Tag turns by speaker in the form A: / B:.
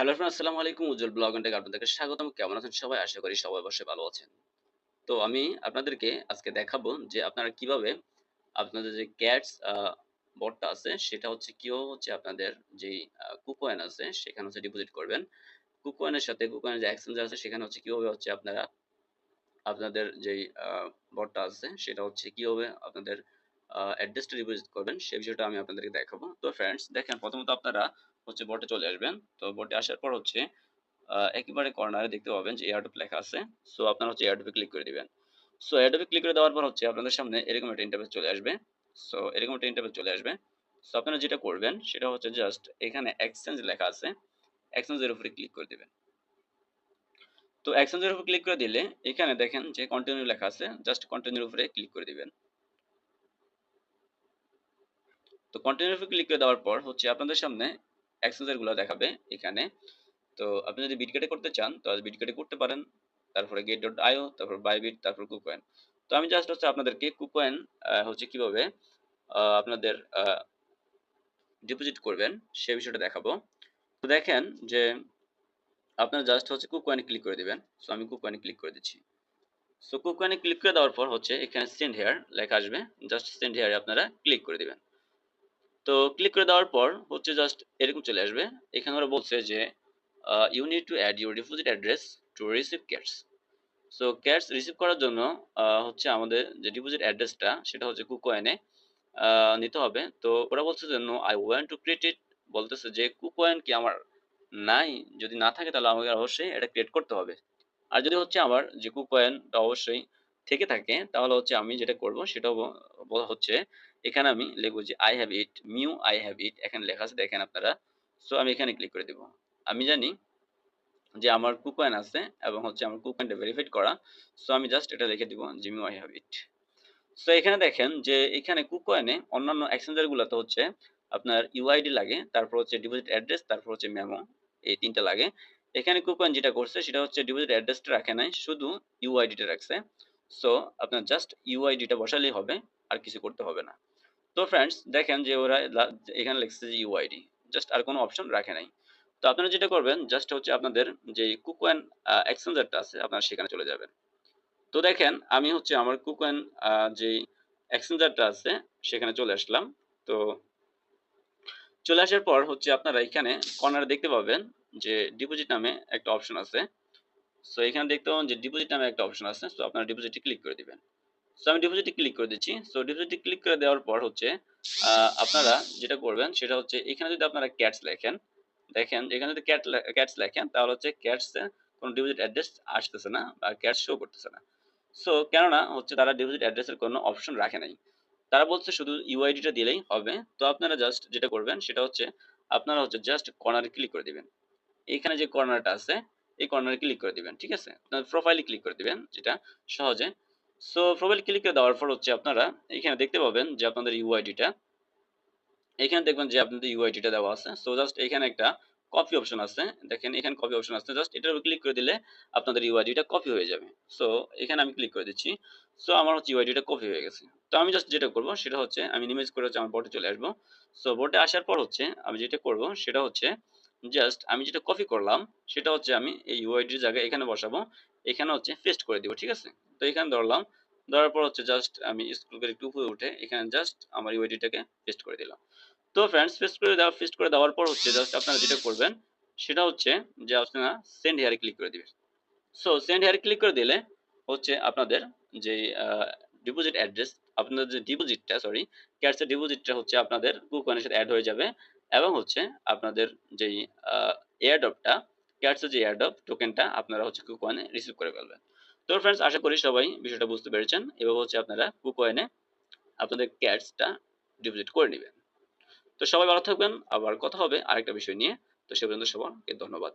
A: Hello friend আসসালামু আলাইকুম। উজ্জ্বল blog থেকে আপনাদেরকে স্বাগতম। কেমন আছেন সবাই? আশা করি সবাই অবশ্যই ভালো আছেন। তো আমি আপনাদেরকে আজকে দেখাবো যে আপনারা কীভাবে আপনাদের যে ক্যাটস বটটা আছে, সেটা হচ্ছে কীভাবে হচ্ছে আপনাদের যেই কুকয়েন আছে, সেখানে হচ্ছে ডিপোজিট করবেন। কুকয়েনের সাথে কুকয়েনের যে এক্সচেঞ্জার আছে, সেখানে হচ্ছে কীভাবে হচ্ছে আপনারা আপনাদের যেই বটটা আছে, সেটা হচ্ছে কীভাবে আপনাদের অ্যাড্রেসটা ডিপোজিট করবেন সেই বিষয়টা আমি আপনাদেরকে দেখাবো। তো ফ্রেন্ডস দেখেন প্রথমত আপনারা হচ্ছে বোটে চলে আসবেন। তো বোটে আসার পর হচ্ছে একেবারে কর্নারে দেখতে পাবেন যে এয়ারডপ লেখা আছে। সো আপনারা হচ্ছে এয়ারডপে ক্লিক করে দিবেন। সো এয়ারডপে ক্লিক করে দেওয়ার পর হচ্ছে আপনাদের সামনে এরকম একটা ইন্টারফেস চলে আসবে। সো এরকম একটা ইন্টারফেস চলে আসবে। সো আপনারা যেটা করবেন, সেটা হচ্ছে জাস্ট এখানে এক্সচেঞ্জ লেখা আছে। এক্সচেঞ্জের উপরে ক্লিক করে দিবেন। তো এক্সচেঞ্জের উপরে ক্লিক করে দিলে এখানে দেখেন যে কন্টিনিউ লেখা আছে। জাস্ট কন্টিনিউর উপরে ক্লিক করে দিবেন। তো কন্টিনিউর উপরে ক্লিক করে দেওয়ার পর হচ্ছে আপনাদের সামনে গুলো দেখাবে এখানে। তো আপনি যদি বিটকেটে করতে চান, তো বিটকেটে করতে পারেন। তারপরে গেট ডট আইও তারপর বাইবিট তারপর কুকয়েন তো আমি জাস্ট হচ্ছে আপনাদেরকে কুকয়েন হচ্ছে কীভাবে আপনাদের ডিপোজিট করবেন, সে বিষয়টা দেখাবো। তো দেখেন যে আপনার জাস্ট হচ্ছে কুকয়েনে ক্লিক করে দিবেন। সো আমি কুকয়েনে ক্লিক করে দিচ্ছি। সো কুকয়েনে ক্লিক করে দেওয়ার পর হচ্ছে এখানে সেন্ড হেয়ার লেখা আসবে। জাস্ট সেন্ড হেয়ারে আপনারা ক্লিক করে দিবেন। তো ক্লিক করে দেওয়ার পর হচ্ছে জাস্ট এরকম চলে আসবে। এখানে ওরা বলছে যে you need to add your deposit address to receive cats so cats receive করার জন্য হচ্ছে আমাদের যে ডিপোজিট অ্যাড্রেসটা সেটা হচ্ছে কুকয়েনে নিতে হবে। তো ওরা বলছে যে no I want to create it বলতেছে যে কুকয়েন কি আমার নাই? যদি না থাকে তাহলে আমাকে অবশ্যই এটা ক্রিয়েট করতে হবে। আর যদি হচ্ছে আমার যে কুকয়েনটা অবশ্যই থেকে থাকে, তাহলে হচ্ছে আমি যেটা করব সেটা হচ্ছে এখানে আমি লিখব যে I have it mew I have it এখানে লেখা আছে, দেখেন আপনারা। সো আমি এখানে ক্লিক করে দেব। আমি জানি যে, আমার কুকয়েন আছে এবং হচ্ছে আমার কুকয়েনটা ভেরিফাইড করা। সো আমি জাস্ট এটা লিখে দিব যে mew I have it so এখানে দেখেন যে, এখানে কুকয়েনে অন্যান্য এক্সচেঞ্জারগুলোতে হচ্ছে আপনার ইউআইডি লাগে, তারপর হচ্ছে ডিপোজিট অ্যাড্রেস তারপর হচ্ছে মেমো এই তিনটা লাগে। এখানে কুকয়েন যেটা করছে, সেটা হচ্ছে ডিপোজিট অ্যাড্রেসটা রাখে নাই, শুধু ইউআইডিটা রাখছে। সো আপনার জাস্ট ইউআইডিটা বসালেই হবে, আর কিছু করতে হবে না। তো ফ্রেন্ডস দেখেন যে ওরা এখানে লিখছে যে ইউআইডি জাস্ট আর কোনো অপশন রাখে নাই। তো আপনারা যেটা করবেন জাস্ট হচ্ছে আপনাদের যে কুকওয়েন এক্সচেঞ্জারটা আছে, আপনারা সেখানে চলে যাবেন। তো দেখেন, আমি হচ্ছে আমার কুকওয়েন যে এক্সচেঞ্জারটা আছে, সেখানে চলে আসলাম। তো চলে আসার পর হচ্ছে আপনারা এখানে কর্নারে দেখতে পাবেন যে ডিপোজিট নামে একটা অপশন আছে। সো এখানে দেখতে পাবেন যে ডিপোজিট নামে একটা অপশন আছে। সো আপনারা ডিপোজিটে ক্লিক করে দিবেন। সো আমি ডিপোজিটে ক্লিক করে দিচ্ছি। সো ডিপোজিটে ক্লিক করে দেওয়ার পর হচ্ছে আপনারা যেটা করবেন, সেটা হচ্ছে এখানে যদি আপনারা ক্যাটস লেখেন, দেখেন এখানে যদি ক্যাট ক্যাটস লেখেন, তাহলে হচ্ছে ক্যাটসে কোনো ডিপোজিট অ্যাড্রেস আসতেছে না বা ক্যাটস শো করতেছে না। সো কেননা হচ্ছে তারা ডিপোজিট অ্যাড্রেসের কোনো অপশন রাখে নাই। তারা বলছে শুধু ইউআইডিটা দিলেই হবে। তো আপনারা জাস্ট যেটা করবেন, সেটা হচ্ছে আপনারা হচ্ছে জাস্ট কর্নারে ক্লিক করে দিবেন। এখানে যে কর্নারটা আছে, এই কর্নারে ক্লিক করে দিবেন, ঠিক আছে? প্রোফাইলে ক্লিক করে দিবেন, যেটা সহজে সো প্রোফাইল ক্লিক দেওয়ার পর হচ্ছে আপনারা এখানে দেখতে পাবেন যে আপনাদের ইউআইডিটা এখানে দেখবেন যে আপনাদের ইউআইডিটা দেওয়া আছে। সো জাস্ট এখানে একটা কপি অপশন আছে। দেখেন, এখানে কপি অপশন আছে। জাস্ট এটার উপর ক্লিক করে দিলে আপনাদের ইউআইডিটা কপি হয়ে যাবে। সো এখানে আমি ক্লিক করে দিচ্ছি। সো আমার হচ্ছে ইউআইডিটা কপি হয়ে গেছে। তো আমি জাস্ট যেটা করব, সেটা হচ্ছে আমি ইমেজ করে হচ্ছে আমার বোর্ডে চলে আসব। সো বোর্ডে আসার পর হচ্ছে আমি যেটা করব, সেটা হচ্ছে জাস্ট আমি যেটা কপি করলাম, সেটা হচ্ছে আমি এই ইউআইডির জায়গায় এখানে বসাবো। এখানে হচ্ছে পেস্ট করে দিব, ঠিক আছে? তো এখানে ধরলাম, ধরার পর হচ্ছে জাস্ট আমি স্কুল করে একটু উপরে উঠে এখানে জাস্ট আমার ইউআইডিটাকে পেস্ট করে দিলাম। তো ফ্রেন্ডস পেস্ট করে দেওয়া পেস্ট করে দেওয়ার পর হচ্ছে জাস্ট আপনারা যেটা করবেন, সেটা হচ্ছে যে আপনারা সেন্ড হেয়ারে ক্লিক করে দিবেন। সো সেন্ড হেয়ারে ক্লিক করে দিলে হচ্ছে আপনাদের যে ডিপোজিট অ্যাড্রেস আপনাদের যে ডিপোজিটটা সরি ক্যাশে ডিপোজিটটা হচ্ছে আপনাদের কুকনের সাথে অ্যাড হয়ে যাবে এবং হচ্ছে আপনাদের যেই এয়ারডপটা ক্যাটসের যে এয়ারডপ টোকেনটা আপনারা হচ্ছে কুকনে রিসিভ করে ফেলবেন। তো ফ্রেন্ডস আশা করি সবাই বিষয়টা বুঝতে পেরেছেন। এভাবে হচ্ছে আপনারা কুকয়েনে আপনাদের ক্যাটসটা ডিপোজিট করে নেবেন। তো সবাই ভালো থাকবেন, আবার কথা হবে আরেকটা বিষয় নিয়ে। তো সে পর্যন্ত সবাইকে ধন্যবাদ।